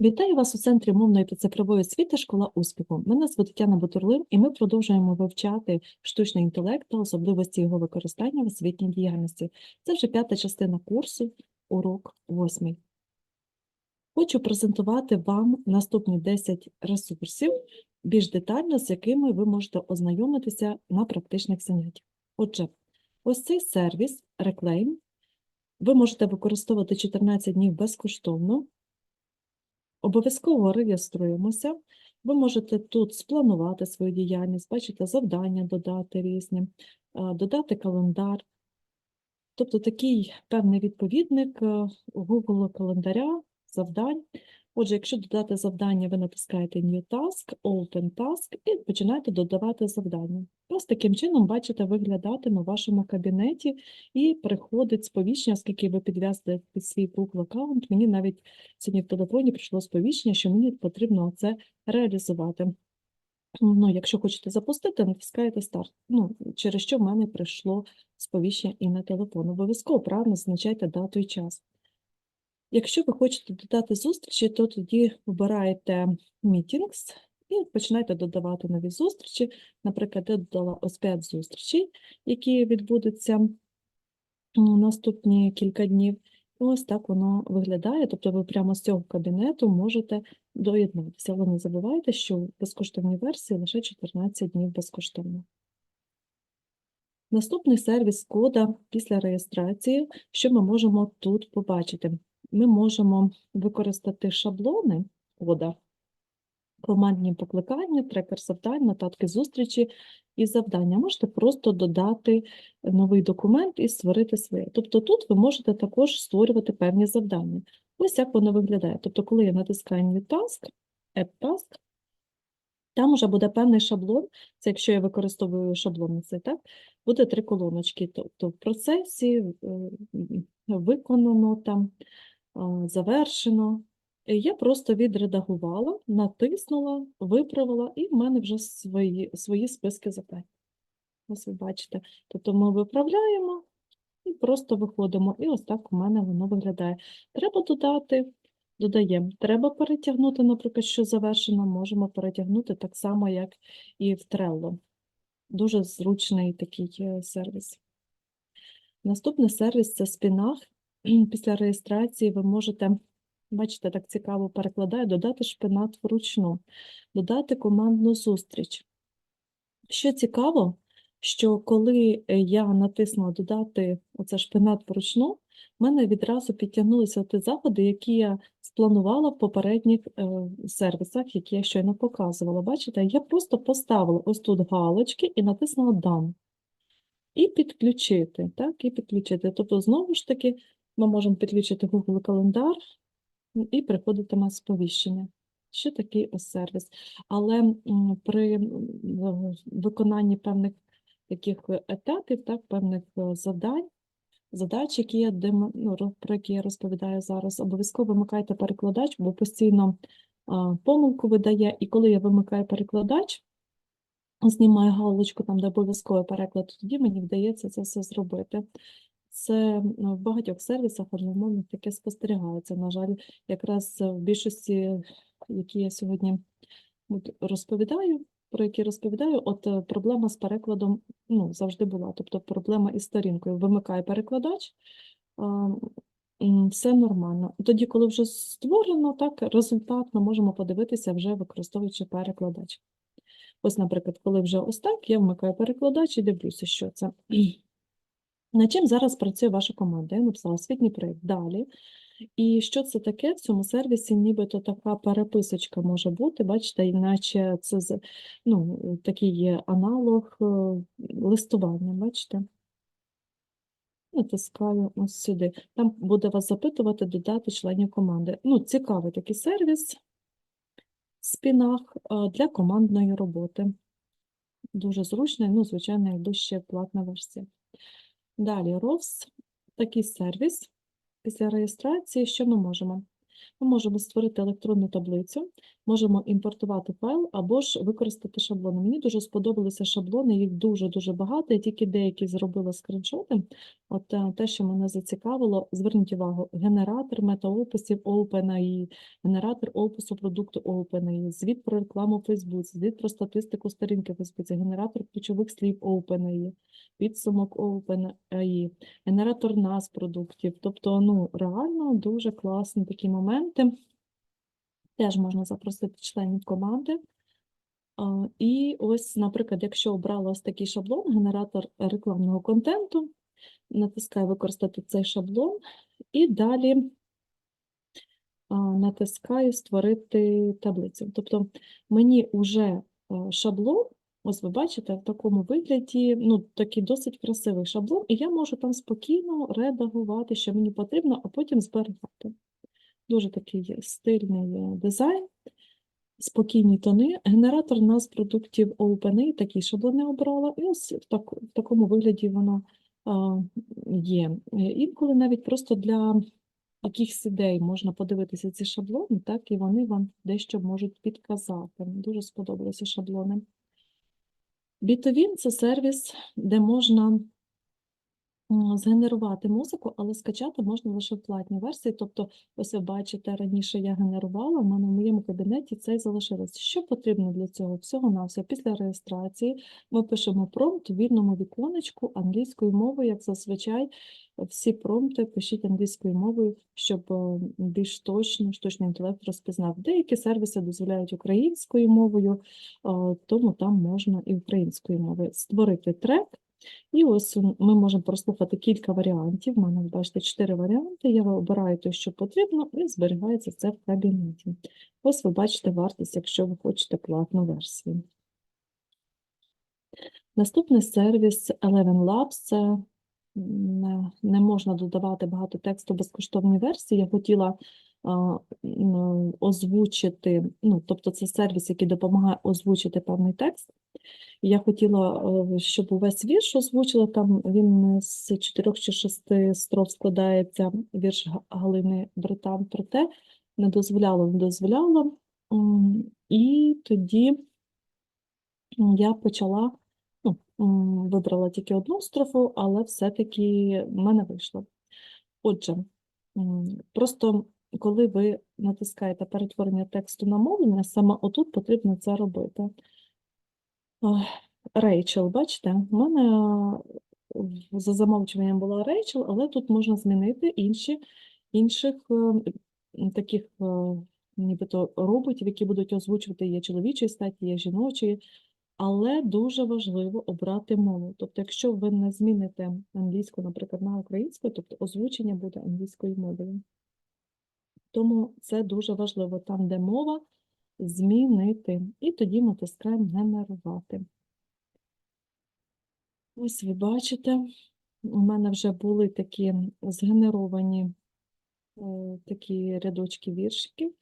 Вітаю вас у Центрі мовної та цифрової освіти Школа успіху. Мене звуть Тетяна Бутурлин, і ми продовжуємо вивчати штучний інтелект та особливості його використання в освітній діяльності. Це вже п'ята частина курсу, урок восьмий. Хочу презентувати вам наступні 10 ресурсів, більш детально, з якими ви можете ознайомитися на практичних заняттях. Отже, ось цей сервіс Reclaim ви можете використовувати 14 днів безкоштовно. Обов'язково реєструємося. Ви можете тут спланувати свою діяльність, бачите, завдання додати різні, додати календар. Тобто такий певний відповідник е, Google календаря, завдань. Отже, якщо додати завдання, ви натискаєте New Task, Open Task і починаєте додавати завдання. Ось таким чином, бачите, виглядатиме в вашому кабінеті і приходить сповіщення, оскільки ви підв'язуєте під свій Google аккаунт. Мені навіть сьогодні в телефоні прийшло сповіщення, що мені потрібно це реалізувати. Ну, якщо хочете запустити, натискаєте старт. Ну, через що в мене прийшло сповіщення і на телефон. Обов'язково правильно зазначайте дату і час. Якщо ви хочете додати зустрічі, то тоді вибираєте Meetings і починаєте додавати нові зустрічі. Наприклад, я додала ось 5 зустрічей, які відбудуться наступні кілька днів. Ось так воно виглядає. Тобто ви прямо з цього кабінету можете доєднатися. Але не забувайте, що в безкоштовній версії лише 14 днів безкоштовно. Наступний сервіс кода після реєстрації, що ми можемо тут побачити? Ми можемо використати шаблони кода, командні покликання, трекер завдань, нотатки зустрічі і завдання. Можете просто додати новий документ і створити своє. Тобто тут ви можете також створювати певні завдання. Ось як воно виглядає. Тобто, коли я натискаю New Task, Add Task, там вже буде певний шаблон, це якщо я використовую шаблон цей, так, буде три колоночки, тобто в процесі, виконано там, завершено. Я просто відредагувала, натиснула, виправила, і в мене вже свої, свої списки завдань. Ось ви бачите. Тобто ми виправляємо і просто виходимо. І ось так у мене воно виглядає. Треба додати, додаємо. Треба перетягнути, наприклад, що завершено, можемо перетягнути так само, як і в Trello. Дуже зручний такий е, сервіс. Наступний сервіс це Spinach. Після реєстрації ви можете, бачите, так цікаво перекладає, додати шпинат вручну, додати командну зустріч. Що цікаво, що коли е, я натиснула додати оце шпинат вручну, в мене відразу підтягнулися ті заходи, які я спланувала в попередніх е, сервісах, які я щойно показувала. Бачите, я просто поставила ось тут галочки і натиснула Done. І підключити, так, і підключити. Тобто, знову ж таки, ми можемо підключити Google календар і приходитиме сповіщення. Ще такий ось сервіс. Але при виконанні певних таких етапів, так, певних е, завдань, задач, які я, ну, про які я розповідаю зараз, обов'язково вимикайте перекладач, бо постійно помилку видає. І коли я вимикаю перекладач, знімаю галочку там, де обов'язковий переклад, тоді мені вдається це все зробити. Це ну, в багатьох сервісах англомовних таке спостерігається. На жаль, якраз в більшості, які я сьогодні розповідаю, про які розповідаю, от е, проблема з перекладом ну, завжди була. Тобто проблема із сторінкою. Вимикає перекладач, все нормально. Тоді, коли вже створено, так результат ми можемо подивитися, вже використовуючи перекладач. Ось, наприклад, коли вже ось так, я вмикаю перекладач і дивлюся, що це. Над чим зараз працює ваша команда? Я написала освітній проєкт далі. І що це таке в цьому сервісі? Нібито така переписочка може бути, бачите, іначе це ну, такий є аналог е, листування, бачите? Натискаю ось сюди. Там буде вас запитувати додати членів команди. Ну, цікавий такий сервіс спінах е, для командної роботи. Дуже зручний, ну, звичайно, якби ще платна версія. Далі ROVS, такий сервіс. Після реєстрації що ми можемо? Ми можемо створити електронну таблицю, можемо імпортувати файл або ж використати шаблони. Мені дуже сподобалися шаблони, їх дуже-дуже багато, я тільки деякі зробила скріншоти. От е, те, що мене зацікавило, зверніть увагу, генератор метаописів OpenAI, генератор опису продукту OpenAI, звіт про рекламу в Фейсбуці, звіт про статистику сторінки в Фейсбуці, генератор ключових слів OpenAI, підсумок OpenAI, генератор назв продуктів. Тобто, ну, реально дуже класні такі моменти. Теж можна запросити членів команди. І ось, наприклад, якщо обрала ось такий шаблон, генератор рекламного контенту, натискаю використати цей шаблон, і далі натискаю створити таблицю. Тобто мені вже шаблон, ось ви бачите, в такому вигляді, ну, такий досить красивий шаблон, і я можу там спокійно редагувати, що мені потрібно, а потім зберігати. Дуже такий стильний е, дизайн, спокійні тони. Генератор назв продуктів OpenAI, такі шаблони обрала, і ось в, так, в такому вигляді вона а, є. Інколи навіть просто для якихось ідей можна подивитися ці шаблони, так, і вони вам дещо можуть підказати. Дуже сподобалися шаблони. Бітовін це сервіс, де можна згенерувати музику, але скачати можна лише в платній версії. Тобто, ось ви бачите, раніше я генерувала, в мене в моєму кабінеті це і залишилось. Що потрібно для цього? Всього на все. Після реєстрації ми пишемо промпт у вільному віконечку англійською мовою, як зазвичай. Всі промпти пишіть англійською мовою, щоб е, більш точно штучний інтелект розпізнав. Деякі сервіси дозволяють українською мовою, е, тому там можна і українською мовою створити трек. І ось ми можемо прослухати кілька варіантів. У мене, бачите, чотири варіанти. Я обираю те, що потрібно, і зберігається це в кабінеті. Ось ви бачите вартість, якщо ви хочете платну версію. Наступний сервіс Eleven Labs це не, можна додавати багато тексту безкоштовній версії. Я хотіла озвучити, ну, тобто це сервіс, який допомагає озвучити певний текст. Я хотіла, е, щоб увесь вірш озвучила, там він з чотирьох чи шести строф складається, вірш Галини Британ, проте не дозволяло, не дозволяло. І тоді я почала, ну, вибрала тільки одну строфу, але все-таки в мене вийшло. Отже, просто коли ви натискаєте перетворення тексту на мовлення, саме отут потрібно це робити. Рейчел, бачите, у мене за замовчуванням була Рейчел, але тут можна змінити інші, інших е, таких е, нібито роботів, які будуть озвучувати є чоловічої статі, є жіночої, але дуже важливо обрати мову. Тобто, якщо ви не зміните англійську, наприклад, на українську, тобто озвучення буде англійською мовою. Тому це дуже важливо там, де мова, змінити. І тоді натискаємо генерувати. Ось ви бачите, у мене вже були такі згенеровані е, такі рядочки віршиків.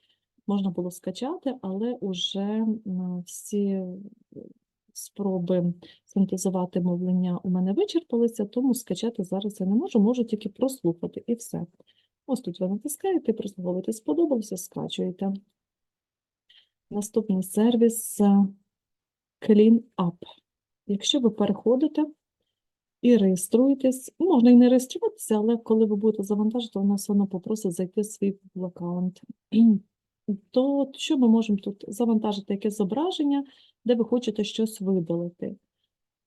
Можна було скачати, але вже всі е, спроби синтезувати мовлення у мене вичерпалися, тому скачати зараз я не можу, можу тільки прослухати і все. Ось тут ви натискаєте, прослуховуєте, сподобався, скачуєте. Наступний сервіс Clean Up. Якщо ви переходите і реєструєтесь, можна і не реєструватися, але коли ви будете завантажити, вона все одно попросить зайти в свій аккаунт. То що ми можемо тут завантажити якесь зображення, де ви хочете щось видалити,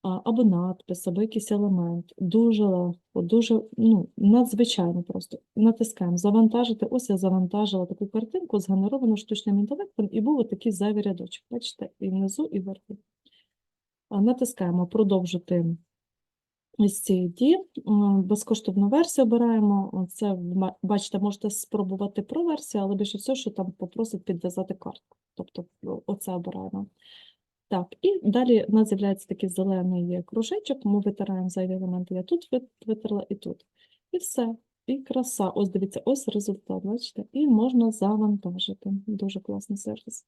або надпис, або якийсь елемент. Дуже легко, дуже ну, надзвичайно просто. Натискаємо завантажити. Ось я завантажила таку картинку, згенеровану штучним інтелектом, і був такий зайвий рядочок. Бачите, і внизу, і вверху. Натискаємо продовжити ось ці дії. Безкоштовну версію обираємо. Це, бачите, можете спробувати про версію, але більше всього, що там попросить підв'язати картку. Тобто оце обираємо. Так, і далі у нас з'являється такий зелений кружечок, ми витираємо зайві елементи. Я тут витерла і тут. І все. І краса. Ось дивіться, ось результат, бачите? І можна завантажити. Дуже класний сервіс.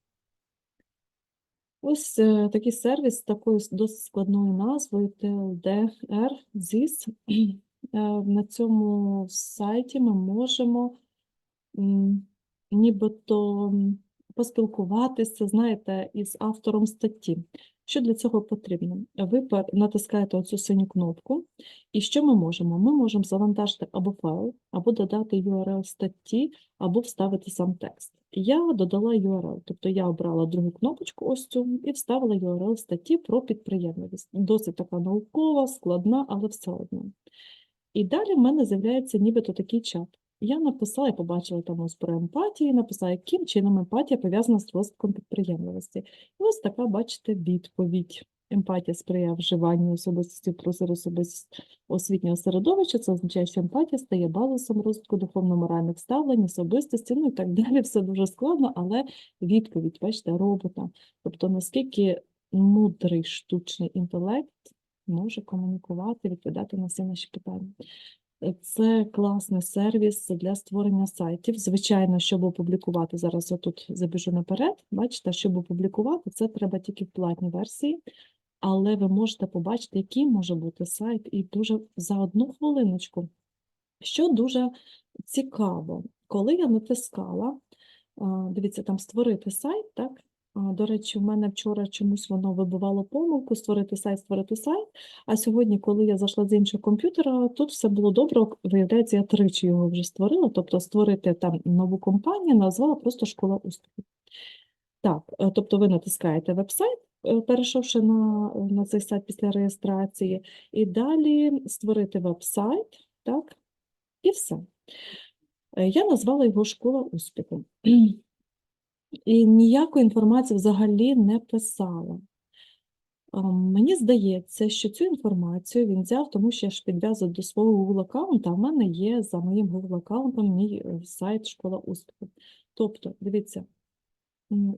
Ось е, такий сервіс з такою досить складною назвою TLDR ZIS. Е, На цьому сайті ми можемо нібито поспілкуватися, знаєте, із автором статті. Що для цього потрібно? Ви натискаєте оцю синю кнопку, і що ми можемо? Ми можемо завантажити або файл, або додати URL статті, або вставити сам текст. Я додала URL, тобто я обрала другу кнопочку ось цю і вставила URL статті про підприємливість. Досить така наукова, складна, але все одно. І далі в мене з'являється нібито такий чат. Я написала, я побачила там ось про емпатію, написала, яким чином емпатія пов'язана з розвитком підприємливості. І ось така, бачите, відповідь. Емпатія сприяє вживанню особистості в простір особист... освітнього середовища. Це означає, що емпатія стає базисом розвитку духовно-моральних ставлень, особистості, ну і так далі. Все дуже складно, але відповідь, бачите, робота. Тобто, наскільки мудрий штучний інтелект може комунікувати, відповідати на всі наші питання. Це класний сервіс для створення сайтів. Звичайно, щоб опублікувати, зараз я тут забіжу наперед, бачите, щоб опублікувати, це треба тільки в платній версії, але ви можете побачити, який може бути сайт, і дуже за одну хвилиночку. Що дуже цікаво, коли я натискала, дивіться, там створити сайт, так? До речі, в мене вчора чомусь воно вибивало помилку, створити сайт, створити сайт. А сьогодні, коли я зайшла з іншого комп'ютера, тут все було добре. Виявляється, я тричі його вже створила, тобто створити там нову компанію, назвала просто школа успіху. Так, е, тобто ви натискаєте веб-сайт, е, перейшовши на, на цей сайт після реєстрації, і далі створити веб-сайт, так, і все. Е, Я назвала його школа успіху. І ніякої інформації взагалі не писала. Мені здається, що цю інформацію він взяв, тому що я ж підв'язую до свого Google аккаунта, а в мене є за моїм Google аккаунтом мій е, сайт Школа успіху. Тобто, дивіться,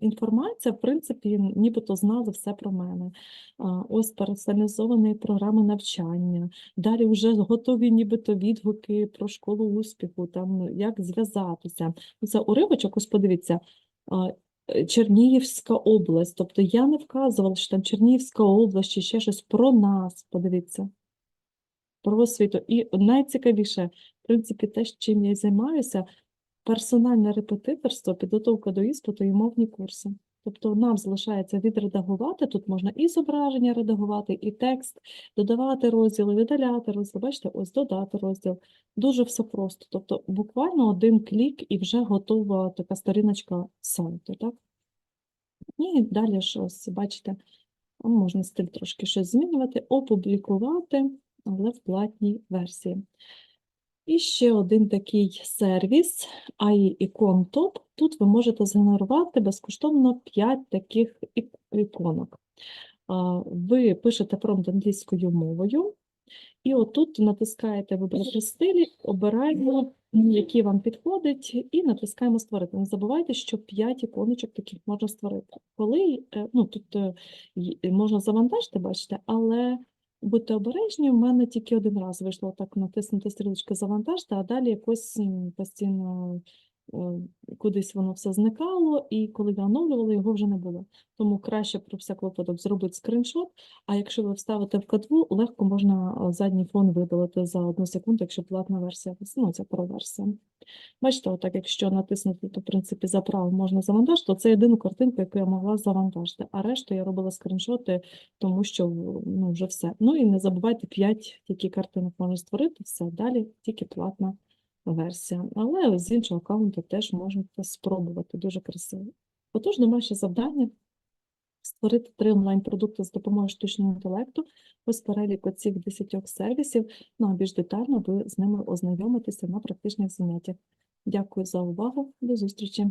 інформація, в принципі, нібито знала все про мене. Ось персоналізовані програми навчання. Далі вже готові нібито відгуки про школу успіху, там як зв'язатися. Це уривочок, ось подивіться. Е, Чернігівська область. Тобто я не вказувала, що там Чернігівська область чи ще щось про нас, подивіться, про освіту. І найцікавіше, в принципі, те, чим я займаюся, персональне репетиторство, підготовка до іспиту і мовні курси. Тобто нам залишається відредагувати, тут можна і зображення редагувати, і текст, додавати розділи, видаляти розділ. Бачите, ось додати розділ. Дуже все просто. Тобто буквально один клік і вже готова така сторіночка сайту. Так? І далі ж ось, бачите, можна стиль трошки щось змінювати, опублікувати, але в платній версії. І ще один такий сервіс AI Icon Top. Тут ви можете згенерувати безкоштовно 5 таких іконок. Ви пишете промпт англійською мовою, і отут натискаєте вибрати стилі, обираємо, який вам підходить, і натискаємо створити. Не забувайте, що 5 іконочок таких можна створити. Коли, е, ну, тут е, можна завантажити, бачите, але будьте обережні, в мене тільки один раз вийшло так натиснути стрілочки завантажити, а далі якось постійно кудись воно все зникало, і коли я оновлювала, його вже не було. Тому краще про всяк випадок зробити скріншот, а якщо ви вставите в кадву, легко можна е, задній фон видалити за одну секунду, якщо платна версія, ну, це про-версія. Бачите, отак, якщо натиснути, то в принципі за право можна завантажити, то це єдину картинку, яку я могла завантажити. А решту я робила скріншоти, тому що ну, вже все. Ну і не забувайте 5 тільки картинок можна створити, все, далі тільки платна версія. Але з іншого аккаунту теж можете спробувати, дуже красиво. Отож, домашнє завдання створити три онлайн-продукти з допомогою штучного інтелекту. Ось перелік оцих 10 сервісів. Ну а більш детально ви з ними ознайомитеся на практичних заняттях. Дякую за увагу. До зустрічі!